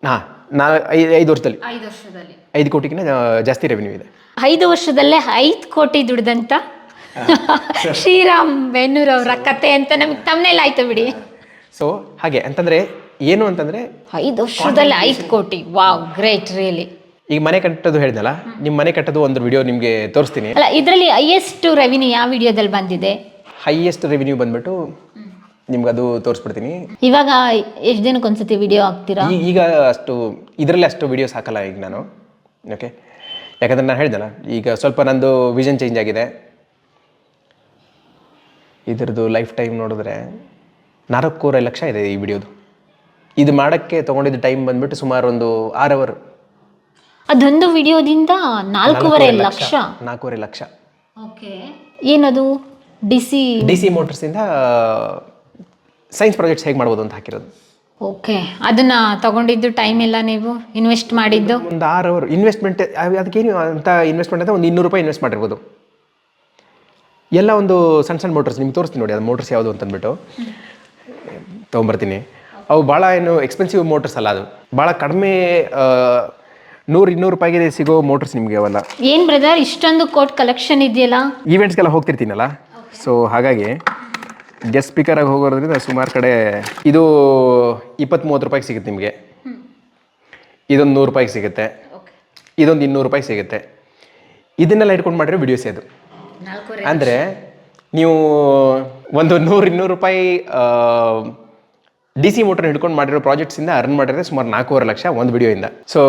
[SPEAKER 1] ಹಾಂ ನಾ ಐದು ಐದು ವರ್ಷದಲ್ಲಿ.
[SPEAKER 2] ಐದು ವರ್ಷದಲ್ಲಿ.
[SPEAKER 1] ಐದು ಕೋಟಿಗಿಂತ ಜಾಸ್ತಿ ರೆವೆನ್ಯೂ ಇದೆ.
[SPEAKER 2] ಐದು ವರ್ಷದಲ್ಲೇ ಐದು ಕೋಟಿ ದುಡ್ದಂತ ಶ್ರೀರಾಮ್ ಬೆನ್ನೂರ್ ಅವರ ಕತೆ ಅಂತ ನಮ್ಗೆ ತಮ್ಮನೆಲ್ಲ ಆಯ್ತು ಬಿಡಿ.
[SPEAKER 1] ಸೊ ಹಾಗೆ ಅಂತಂದ್ರೆ ಏನು ಅಂತಂದ್ರೆ
[SPEAKER 2] ಐದು ವರ್ಷದಲ್ಲಿ ಐದು ಕೋಟಿ. ವಾವ್ ಗ್ರೇಟ್ ರಿಯಲಿ
[SPEAKER 1] ಈಗ ಮನೆ ಕಟ್ಟೋದು ಹೇಳಿದಲ್ಲ ನಿಮ್ಮ ಮನೆ ಕಟ್ಟೋದು ಒಂದು ವಿಡಿಯೋ ನಿಮಗೆ ತೋರಿಸ್ತೀನಿ.
[SPEAKER 2] ಅಲ್ಲ ಇದರಲ್ಲಿ ಹೈಯೆಸ್ಟ್ ರೆವಿನ್ಯೂ ಯಾವ ವಿಡಿಯೋದಲ್ಲಿ ಬಂದಿದೆ?
[SPEAKER 1] ಹೈಯೆಸ್ಟ್ ರೆವಿನ್ಯೂ ಬಂದ್ಬಿಟ್ಟು ನಿಮ್ಗೆ ಅದು ತೋರಿಸ್ಬಿಡ್ತೀನಿ.
[SPEAKER 2] ಇವಾಗ ಎಷ್ಟು ದಿನಕ್ಕೆ ಒಂದ್ಸತಿ ವಿಡಿಯೋ ಹಾಕ್ತೀರಾ?
[SPEAKER 1] ಈ- ಈಗ ಅಷ್ಟು ಇದರಲ್ಲಿ ಅಷ್ಟು ವಿಡಿಯೋಸ್ ಹಾಕಲ್ಲ ಈಗ ನಾನು. ಓಕೆ ಯಾಕಂದ್ರೆ ನಾನು ಹೇಳ್ದಲ್ಲ ಈಗ ಸ್ವಲ್ಪ ನಂದು ವಿಷನ್ ಚೇಂಜ್ ಆಗಿದೆ. ಇದ್ರದ್ದು ಲೈಫ್ ಟೈಮ್ ನೋಡಿದ್ರೆ ನಾಲ್ಕೂವರೆ ಲಕ್ಷ ಇದೆ ಈ ವಿಡಿಯೋದು ಇದು ಮಾಡೋಕ್ಕೆ ತೊಗೊಂಡಿದ್ದ ಟೈಮ್ ಬಂದ್ಬಿಟ್ಟು ಸುಮಾರು ಒಂದು ಆರು ಅವರ್
[SPEAKER 2] ಅದೊಂದು ವಿಡಿಯೋದಿಂದ ನಾಲ್ಕೂವರೆ ಲಕ್ಷ?
[SPEAKER 1] ನಾಲ್ಕೂವರೆ ಲಕ್ಷ.
[SPEAKER 2] ಓಕೆ. ಏನದು? ಡಿ ಸಿ
[SPEAKER 1] ಡಿ ಸಿ ಮೋಟರ್ಸಿಂದ ಸೈನ್ಸ್ ಪ್ರಾಜೆಕ್ಟ್ಸ್ ಹೇಗೆ ಮಾಡ್ಬೋದು ಅಂತ ಹಾಕಿರೋದು.
[SPEAKER 2] ಓಕೆ ಅದನ್ನ ತಗೊಂಡಿದ್ದು ಟೈಮ್ ಎಲ್ಲ ನೀವು ಇನ್ವೆಸ್ಟ್ ಮಾಡಿದ್ದು?
[SPEAKER 1] ಒಂದು ಆರು ಅವರ್ ಇನ್ವೆಸ್ಟ್ಮೆಂಟ್ ಅದಕ್ಕೇನು ಅಂತ ಇನ್ವೆಸ್ಟ್ಮೆಂಟ್ ಅಂತ ಒಂದು ಇನ್ನೂರು ರೂಪಾಯಿ ಇನ್ವೆಸ್ಟ್ ಮಾಡಿರ್ಬೋದು. ಎಲ್ಲ ಒಂದು ಸಣ್ಣ ಸಣ್ಣ ಮೋಟರ್ಸ್ ನಿಮ್ಗೆ ತೋರಿಸ್ತೀನಿ ನೋಡಿ ಅದು ಮೋಟರ್ಸ್ ಯಾವುದು ಅಂತಂದ್ಬಿಟ್ಟು. ತೊಗೊಂಬರ್ತೀನಿ. ಅವು ಭಾಳ ಏನು ಎಕ್ಸ್ಪೆನ್ಸಿವ್ ಮೋಟರ್ಸ್ ಅಲ್ಲ ಅದು. ಭಾಳ ಕಡಿಮೆ ನೂರು ಇನ್ನೂರು ರೂಪಾಯಿಗೆ ಸಿಗೋ ಮೋಟರ್ಸ್ ನಿಮಗೆ ಅವೆಲ್ಲ.
[SPEAKER 2] ಏನ್ ಬ್ರದರ್ ಇಷ್ಟೊಂದು ಕೋಟ್ ಕಲೆಕ್ಷನ್ ಇದೆಯಲ್ಲ?
[SPEAKER 1] ಈವೆಂಟ್ಸ್ಗೆಲ್ಲ ಹೋಗ್ತಿರ್ತೀನಲ್ಲ? ಸೊ ಹಾಗಾಗಿ ಗೆಸ್ಟ್ ಸ್ಪೀಕರಾಗಿ ಹೋಗೋದ್ರಿಂದ ಸುಮಾರು ಕಡೆ ಇದು ಇಪ್ಪತ್ತು ಮೂವತ್ತು ರೂಪಾಯಿಗೆ ಸಿಗುತ್ತೆ ನಿಮಗೆ. ಇದೊಂದು ನೂರು ರೂಪಾಯಿಗೆ ಸಿಗುತ್ತೆ. ಇದೊಂದು ಇನ್ನೂರು ರೂಪಾಯಿಗೆ ಸಿಗುತ್ತೆ. ಇದನ್ನೆಲ್ಲ ಇಟ್ಕೊಂಡು ಮಾಡಿರೋ ವಿಡಿಯೋಸ್ ಅದು ಅಂದರೆ ನೀವು ಒಂದು ನೂರು ಇನ್ನೂರು ರೂಪಾಯಿ ಡಿ ಸಿ ಮೋಟರ್ ಹಿಡ್ಕೊಂಡು ಮಾಡಿರೋ ಪ್ರಾಜೆಕ್ಟ್ಸಿಂದ ಅರ್ನ್ ಮಾಡಿದ್ರೆ ಸುಮಾರು ನಾಲ್ಕೂವರೆ ಲಕ್ಷ ಒಂದು ವಿಡಿಯೋಯಿಂದ ಸೊ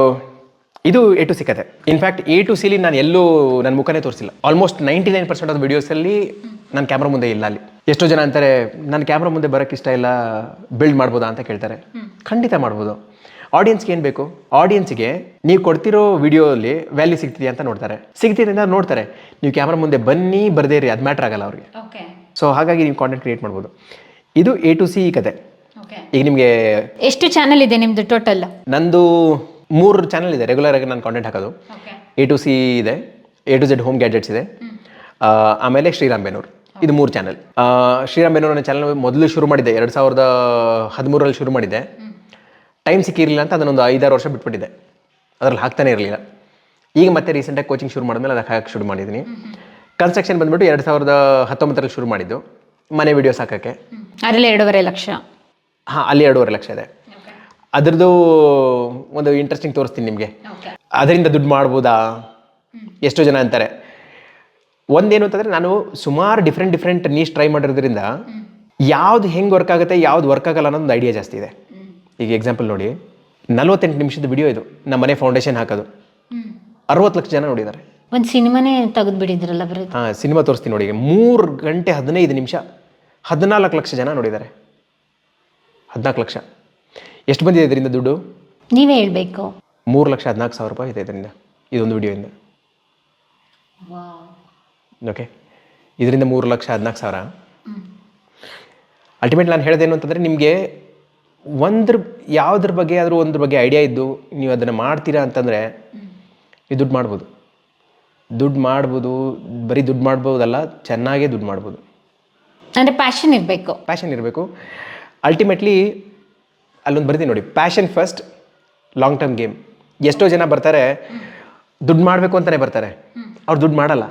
[SPEAKER 1] ಇದು ಎ ಟು ಸಿಕ್ಕತ್ತೆ ಇನ್ಫ್ಯಾಕ್ಟ್ ಎ ಟು ಸಿಲಿ ನಾನು ಎಲ್ಲೂ ನನ್ನ ಮುಖನೇ ತೋರಿಸಿಲ್ಲ. Almost ninety nine percent of ವಿಡಿಯೋಸಲ್ಲಿ ನಾನು ಕ್ಯಾಮ್ರಾ ಮುಂದೆ ಇಲ್ಲ ಅಲ್ಲಿ. ಎಷ್ಟೋ ಜನ ಅಂತಾರೆ ನಾನು ಕ್ಯಾಮ್ರಾ ಮುಂದೆ ಬರೋಕ್ಕೆ ಇಷ್ಟ ಇಲ್ಲ ಬಿಲ್ಡ್ ಮಾಡ್ಬೋದಾ? ಅಂತ ಕೇಳ್ತಾರೆ. ಖಂಡಿತ ಮಾಡ್ಬೋದು. ಆಡಿಯನ್ಸ್ಗೆ ಏನು ಬೇಕು? ಆಡಿಯನ್ಸ್ಗೆ ನೀವು ಕೊಡ್ತಿರೋ ವಿಡಿಯೋಲಿ ವ್ಯಾಲ್ಯೂ ಸಿಗ್ತಿದೆಯಾ ಅಂತ ನೋಡ್ತಾರೆ. ಸಿಗ್ತಿದೆ ಅಂತ ನೋಡ್ತಾರೆ. ನೀವು ಕ್ಯಾಮ್ರಾ ಮುಂದೆ ಬನ್ನಿ ಬರದೇ ಇರಿ ಅದು ಮ್ಯಾಟ್ರ್ ಆಗಲ್ಲ ಅವ್ರಿಗೆ. ಸೊ ಹಾಗಾಗಿ ನೀವು ಕಾಂಟೆಂಟ್ ಕ್ರಿಯೇಟ್ ಮಾಡ್ಬೋದು. ಇದು ಎ ಟು ಸಿ ಕತೆ. ಈಗ ನಿಮಗೆ
[SPEAKER 2] ಎಷ್ಟು ಚಾನಲ್ ಇದೆ ನಿಮ್ದು ಟೋಟಲ್
[SPEAKER 1] ನಂದು ಮೂರು ಚಾನಲ್ ಇದೆ. ರೆಗ್ಯುಲರ್ ಆಗಿ ನಾನು ಕಾಂಟೆಂಟ್ ಹಾಕೋದು. ಎ ಟು ಸಿ ಇದೆ. A to Z home gadgets ಇದೆ. ಆಮೇಲೆ ಶ್ರೀರಾಮ್ ಬೆನೂರ್ ಇದು ಮೂರು ಚಾನಲ್ ಶ್ರೀರಾಮ್ ಬೆನೂರ್ ಅನ್ನೋ ಚಾನಲ್ ಮೊದಲು ಶುರು ಮಾಡಿದೆ ಎರಡು ಸಾವಿರದ ಹದಿಮೂರಲ್ಲಿ ಶುರು ಮಾಡಿದ್ದೆ ಟೈಮ್ ಸಿಕ್ಕಿರಲಿಲ್ಲ ಅಂತ ಅದನ್ನೊಂದು ಐದಾರು ವರ್ಷ ಬಿಟ್ಬಿಟ್ಟಿದೆ. ಅದ್ರಲ್ಲಿ ಹಾಕ್ತಾನೆ ಇರಲಿಲ್ಲ. ಈಗ ಮತ್ತೆ ರೀಸೆಂಟಾಗಿ ಕೋಚಿಂಗ್ ಶುರು ಮಾಡಿದ್ಮೇಲೆ ಅದಕ್ಕೆ ಹಾಕಕ್ಕೆ ಶುರು ಮಾಡಿದ್ದೀನಿ ಕನ್ಸ್ಟ್ರಕ್ಷನ್ ಬಂದ್ಬಿಟ್ಟು ಎರಡು ಸಾವಿರದ ಹತ್ತೊಂಬತ್ತರಲ್ಲಿ ಶುರು ಮಾಡಿದ್ದು. ಮನೆ ವಿಡಿಯೋಸ್ ಹಾಕೋಕ್ಕೆ
[SPEAKER 2] ಅದರಲ್ಲಿ ಎರಡೂವರೆ ಲಕ್ಷ.
[SPEAKER 1] ಹಾಂ ಅಲ್ಲಿ ಎರಡೂವರೆ ಲಕ್ಷ ಇದೆ. ಅದ್ರದ್ದು ಒಂದು ಇಂಟ್ರೆಸ್ಟಿಂಗ್ ತೋರಿಸ್ತೀನಿ ನಿಮಗೆ. ಅದರಿಂದ ದುಡ್ಡು ಮಾಡ್ಬೋದಾ? ಎಷ್ಟೋ ಜನ ಅಂತಾರೆ. ಒಂದೇನು ಅಂತಂದರೆ ನಾನು ಸುಮಾರು ಡಿಫ್ರೆಂಟ್ ಡಿಫ್ರೆಂಟ್ ನೀಸ್ ಟ್ರೈ ಮಾಡಿರೋದ್ರಿಂದ ಯಾವ್ದು ಹೆಂಗೆ ವರ್ಕ್ ಆಗುತ್ತೆ ಯಾವ್ದು ವರ್ಕ್ ಆಗಲ್ಲ ಅನ್ನೋದು ಐಡಿಯಾ ಜಾಸ್ತಿ ಇದೆ. ಈಗ ಎಕ್ಸಾಂಪಲ್ ನೋಡಿ ನಲ್ವತ್ತೆಂಟು ನಿಮಿಷದ ವಿಡಿಯೋ ಇದು ನಮ್ಮ ಮನೆ ಫೌಂಡೇಶನ್ ಹಾಕೋದು. ಅರವತ್ತು ಲಕ್ಷ ಜನ ನೋಡಿದ್ದಾರೆ.
[SPEAKER 2] ಒಂದು ಸಿನಿಮಾನೇ ತೆಗೆದು ಬಿಡಿದ್ರಲ್ಲ ಬರೀ?
[SPEAKER 1] ಹಾಂ ಸಿನಿಮಾ ತೋರಿಸ್ತೀನಿ ನೋಡಿ ಮೂರು ಗಂಟೆ ಹದಿನೈದು ನಿಮಿಷ ಹದಿನಾಲ್ಕು ಲಕ್ಷ ಜನ ನೋಡಿದ್ದಾರೆ. ಹದಿನಾಲ್ಕು ಲಕ್ಷ. ಎಷ್ಟು ಬಂದಿದೆ ಇದರಿಂದ ದುಡ್ಡು?
[SPEAKER 2] ನೀವೇ ಹೇಳ್ಬೇಕು.
[SPEAKER 1] ಮೂರು ಲಕ್ಷ ಹದಿನಾಲ್ಕು ಸಾವಿರ ರೂಪಾಯಿ ಇದೆ ಇದರಿಂದ ಇದೊಂದು ವಿಡಿಯೋಯಿಂದ ಓಕೆ ಇದರಿಂದ ಮೂರು ಲಕ್ಷ ಹದಿನಾಲ್ಕು ಸಾವಿರ. ಅಲ್ಟಿಮೇಟ್ ನಾನು ಹೇಳ್ದೇನು ಅಂತಂದರೆ ನಿಮಗೆ ಒಂದ್ರ ಯಾವುದ್ರ ಬಗ್ಗೆ ಆದರೂ ಒಂದ್ರ ಬಗ್ಗೆ ಐಡಿಯಾ ಇದ್ದು ನೀವು ಅದನ್ನು ಮಾಡ್ತೀರಾ ಅಂತಂದರೆ ನೀವು ದುಡ್ಡು ಮಾಡ್ಬೋದು. ದುಡ್ಡು ಮಾಡ್ಬೋದು ಬರೀ ದುಡ್ಡು ಮಾಡ್ಬೋದಲ್ಲ ಚೆನ್ನಾಗೇ ದುಡ್ಡು ಮಾಡ್ಬೋದು.
[SPEAKER 2] ಅಂದರೆ ಪ್ಯಾಷನ್ ಇರಬೇಕು.
[SPEAKER 1] ಪ್ಯಾಷನ್ ಇರಬೇಕು. ಅಲ್ಟಿಮೇಟ್ಲಿ ಅಲ್ಲೊಂದು ಬರ್ತೀನಿ ನೋಡಿ. Passion first long term game ಎಷ್ಟೋ ಜನ ಬರ್ತಾರೆ ದುಡ್ಡು ಮಾಡಬೇಕು ಅಂತಲೇ ಬರ್ತಾರೆ. ಅವ್ರು ದುಡ್ಡು ಮಾಡಲ್ಲ.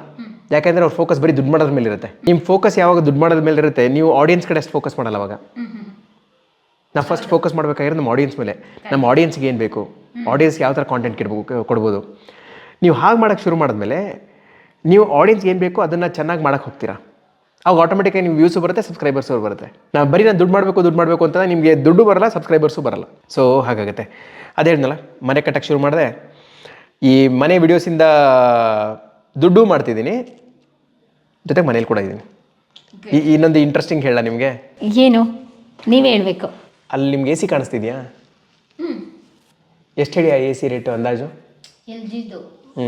[SPEAKER 1] ಯಾಕೆಂದರೆ ಅವ್ರ ಫೋಕಸ್ ಬರೀ ದುಡ್ಡು ಮಾಡೋದ್ರ ಮೇಲೆ ಇರುತ್ತೆ ನಿಮ್ಮ ಫೋಕಸ್ ಯಾವಾಗ ದುಡ್ಡು ಮಾಡೋದ್ರ ಮೇಲೆ ಇರುತ್ತೆ ನೀವು ಆಡಿಯನ್ಸ್ ಕಡೆ ಅಷ್ಟು ಫೋಕಸ್ ಮಾಡಲ್ಲ ಅವಾಗ. ನಾವು ಫಸ್ಟ್ ಫೋಕಸ್ ಮಾಡಬೇಕಾಗಿರೋದು ನಮ್ಮ ಆಡಿಯನ್ಸ್ ಮೇಲೆ. ನಮ್ಮ ಆಡಿಯನ್ಸ್ಗೆ ಏನು ಬೇಕು? ಆಡಿಯನ್ಸ್ಗೆ ಯಾವ ಥರ ಕಾಂಟೆಂಟ್ ಇಡ್ಬೇಕು ಕೊಡ್ಬೋದು? ನೀವು ಹಾಗೆ ಮಾಡೋಕ್ಕೆ ಶುರು ಮಾಡಿದ್ಮೇಲೆ ನೀವು ಆಡಿಯನ್ಸ್ಗೆ ಏನು ಬೇಕು ಅದನ್ನು ಚೆನ್ನಾಗಿ ಮಾಡೋಕ್ಕೆ ಹೋಗ್ತೀರಾ? ಅವಾಗ ಆಟೋಮೆಟಿಕಾಗಿ ನೀವು ವ್ಯೂಸು ಬರುತ್ತೆ ಸಬ್ಸ್ಕ್ರೈಬರ್ಸು ಬರುತ್ತೆ. ನಾವು ಬರೀ ನಾನು ದುಡ್ಡು ಮಾಡಬೇಕು ದುಡ್ಡು ಮಾಡಬೇಕು ಅಂತ ನಿಮಗೆ ದುಡ್ಡು ಬರಲ್ಲ ಸಬ್ಸ್ಕ್ರೈಬರ್ಸು ಬರಲ್ಲ. ಸೊ ಹಾಗಾಗುತ್ತೆ. ಅದೇ ಹೇಳಿದ್ನಲ್ಲ ಮನೆ ಕಟ್ಟಕ್ಕೆ ಶುರು ಮಾಡಿದೆ. ಈ ಮನೆ ವಿಡಿಯೋಸಿಂದ ದುಡ್ಡು ಮಾಡ್ತಿದ್ದೀನಿ. ಜೊತೆಗೆ ಮನೇಲಿ ಕೂಡ ಇದ್ದೀನಿ. ಈ ಇನ್ನೊಂದು ಇಂಟ್ರೆಸ್ಟಿಂಗ್ ಹೇಳ ನಿಮಗೆ.
[SPEAKER 2] ಏನು? ನೀವೇ ಹೇಳಬೇಕು.
[SPEAKER 1] ಅಲ್ಲಿ ನಿಮ್ಗೆ ಎ ಸಿ ಕಾಣಿಸ್ತಿದ್ಯಾ? ಎಷ್ಟು ಹೇಳಿ ಆ ಎ ಸಿ ರೇಟು ಅಂದಾಜು? ಹ್ಞೂ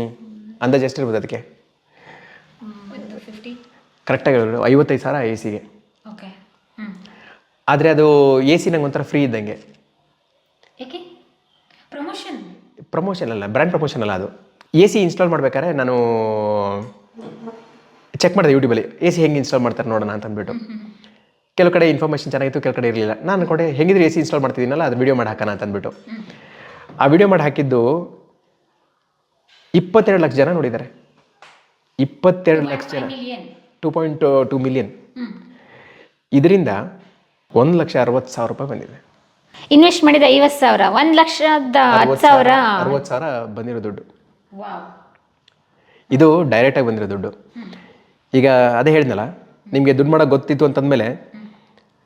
[SPEAKER 1] ಅಂದಾಜು ಎಷ್ಟಿರ್ಬೋದು ಅದಕ್ಕೆ? ಕರೆಕ್ಟಾಗಿ ಹೇಳೋದು ಐವತ್ತೈದು ಸಾವಿರ ಎ ಸಿಗೆ ಆದರೆ ಅದು ಎ ಸಿ ನಂಗೆ ಒಂಥರ ಫ್ರೀ ಇದ್ದಂಗೆ.
[SPEAKER 2] ಪ್ರಮೋಷನ್
[SPEAKER 1] ಅಲ್ಲ ಬ್ರ್ಯಾಂಡ್ ಪ್ರಮೋಷನ್ ಅಲ್ಲ ಅದು. ಎ ಸಿ ಇನ್ಸ್ಟಾಲ್ ಮಾಡ್ಬೇಕಾದ್ರೆ ನಾನು ಚೆಕ್ ಮಾಡಿದೆ ಯೂಟ್ಯೂಬಲ್ಲಿ ಎ ಸಿ ಹೆಂಗೆ ಇನ್ಸ್ಟಾಲ್ ಮಾಡ್ತಾರೆ ನೋಡೋಣ ಅಂತ ಅಂದ್ಬಿಟ್ಟು. ಕೆಲವು ಕಡೆ ಇನ್ಫಾರ್ಮೇಷನ್ ಚೆನ್ನಾಗಿತ್ತು ಕೆಲವು ಕಡೆ ಇರಲಿಲ್ಲ. ನಾನು ಕಡೆ ಹೆಂಗಿದ್ರೆ ಎ ಸಿ ಇನ್ಸ್ಟಾಲ್ ಮಾಡ್ತಿದ್ದೀನಲ್ಲ ಅದು ವಿಡಿಯೋ ಮಾಡಿ ಹಾಕೋಣ ಅಂತ ಅಂದ್ಬಿಟ್ಟು. ಆ ವಿಡಿಯೋ ಮಾಡಿ ಹಾಕಿದ್ದು ಇಪ್ಪತ್ತೆರಡು ಲಕ್ಷ ಜನ ನೋಡಿದ್ದಾರೆ. ಇಪ್ಪತ್ತೆರಡು ಲಕ್ಷ ಜನ. ಟೂ ಪಾಯಿಂಟ್ ಟೂ ಮಿಲಿಯನ್ ಇದರಿಂದ ಒಂದು ಲಕ್ಷ ಅರವತ್ತು ಸಾವಿರ ರೂಪಾಯಿ ಬಂದಿದೆ.
[SPEAKER 2] ಇನ್ವೆಸ್ಟ್ ಮಾಡಿದ ಐವತ್ತು ಸಾವಿರ ಒಂದು ಲಕ್ಷದ ಹತ್ತು ಸಾವಿರ
[SPEAKER 1] ಅರವತ್ತು ಸಾವಿರ ಬಂದಿರೋ ದುಡ್ಡು. ಇದು ಡೈರೆಕ್ಟಾಗಿ ಬಂದಿರೋ ದುಡ್ಡು. ಈಗ ಅದೇ ಹೇಳಿದ್ನಲ್ಲ ನಿಮಗೆ ದುಡ್ಡು ಮಾಡೋಕೆ ಗೊತ್ತಿತ್ತು ಅಂತಂದಮೇಲೆ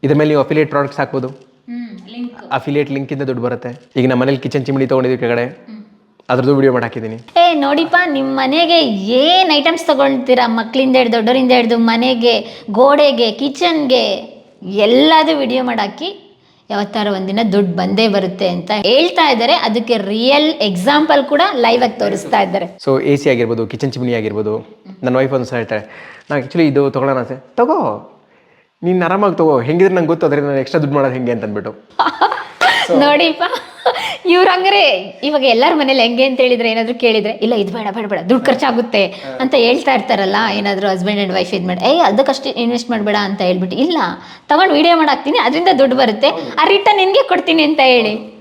[SPEAKER 1] ಇದ್ರ ಮೇಲೆ ನೀವು ಅಫಿಲಿಯೇಟ್ ಪ್ರಾಡಕ್ಟ್ಸ್ ಹಾಕ್ಬೋದು. ಅಫಿಲಿಯೇಟ್ ಲಿಂಕಿಂದ ದುಡ್ಡು ಬರುತ್ತೆ. ಈಗ ನಮ್ಮ ಮನೇಲಿ ಕಿಚನ್ ಚಿಮಣಿ ತೊಗೊಂಡಿದ್ದೀವಿ ಕೆಳಗಡೆ. ಅದ್ರದ್ದು ವಿಡಿಯೋ ಮಾಡಿ ಹಾಕಿದ್ದೀನಿ.
[SPEAKER 2] ಏ ನೋಡಿಪ್ಪ ನಿಮ್ಮ ಮನೆಗೆ ಏನು ಐಟಮ್ಸ್ ತಗೊಳ್ತೀರಾ ಮಕ್ಕಳಿಂದ ಹಿಡ್ದು ದೊಡ್ಡವರಿಂದ ಹಿಡ್ದು ಮನೆಗೆ ಗೋಡೆಗೆ ಕಿಚನ್ಗೆ ಎಲ್ಲದೂ ವಿಡಿಯೋ ಮಾಡಾಕಿ ಯಾವತ್ತಾರ ಒಂದಿನ ದುಡ್ಡು ಬಂದೇ ಬರುತ್ತೆ ಅಂತ ಹೇಳ್ತಾ ಇದ್ದಾರೆ. ಅದಕ್ಕೆ ರಿಯಲ್ ಎಕ್ಸಾಂಪಲ್ ಕೂಡ ಲೈವ್ ಆಗಿ ತೋರಿಸ್ತಾ ಇದ್ದಾರೆ.
[SPEAKER 1] ಸೊ ಎ ಸಿ ಆಗಿರ್ಬೋದು ಕಿಚನ್ ಚಿಮಣಿ ಆಗಿರ್ಬೋದು. ನನ್ನ ವೈಫ್ ಒಂದು ಸಹ ಹೇಳ್ತಾರೆ ನಾನು ಆ್ಯಕ್ಚುಲಿ ಇದು ತೊಗೊಳ್ಳೋಣ ಸರ್ ತಗೋ ನೀನು ಆರಾಮಾಗಿ ತಗೋ ಹೆಂಗಿದ್ರೆ ನಂಗೆ ಗೊತ್ತು ಅದರಿಂದ ನಾನು ಎಕ್ಸ್ಟ್ರಾ ದುಡ್ಡು ಮಾಡೋದು ಹೆಂಗೆ? ಅಂತ ಅಂದ್ಬಿಟ್ಟು
[SPEAKER 2] ನೋಡಿಪ್ಪ. ಇವ್ರ ಹಂಗ್ರೆ, ಇವಾಗ ಎಲ್ಲಾರ ಮನೇಲಿ ಹೆಂಗೆ ಅಂತ ಹೇಳಿದ್ರೆ ಏನಾದ್ರು ಕೇಳಿದ್ರೆ, ಇಲ್ಲ ಇದು ಬೇಡ ಬೇಡ ಬೇಡ, ದುಡ್ಡು ಖರ್ಚಾಗುತ್ತೆ ಅಂತ ಹೇಳ್ತಾ ಇರ್ತಾರಲ್ಲ, ಏನಾದ್ರು ಹಸ್ಬೆಂಡ್ ಅಂಡ್ ವೈಫ್ ಇದು ಮಾಡಿ ಏಯ್ ಅದಕ್ಕಷ್ಟು ಇನ್ವೆಸ್ಟ್ ಮಾಡಬೇಡ ಅಂತ ಹೇಳ್ಬಿಟ್ಟು, ಇಲ್ಲ, ತಗೊಂಡು ವಿಡಿಯೋ ಮಾಡಾಕ್ತೀನಿ, ಅದರಿಂದ ದುಡ್ಡು ಬರುತ್ತೆ, ಆ ರಿಟರ್ನ್ ನಿನಗೆ ಕೊಡ್ತೀನಿ ಅಂತ ಹೇಳಿ.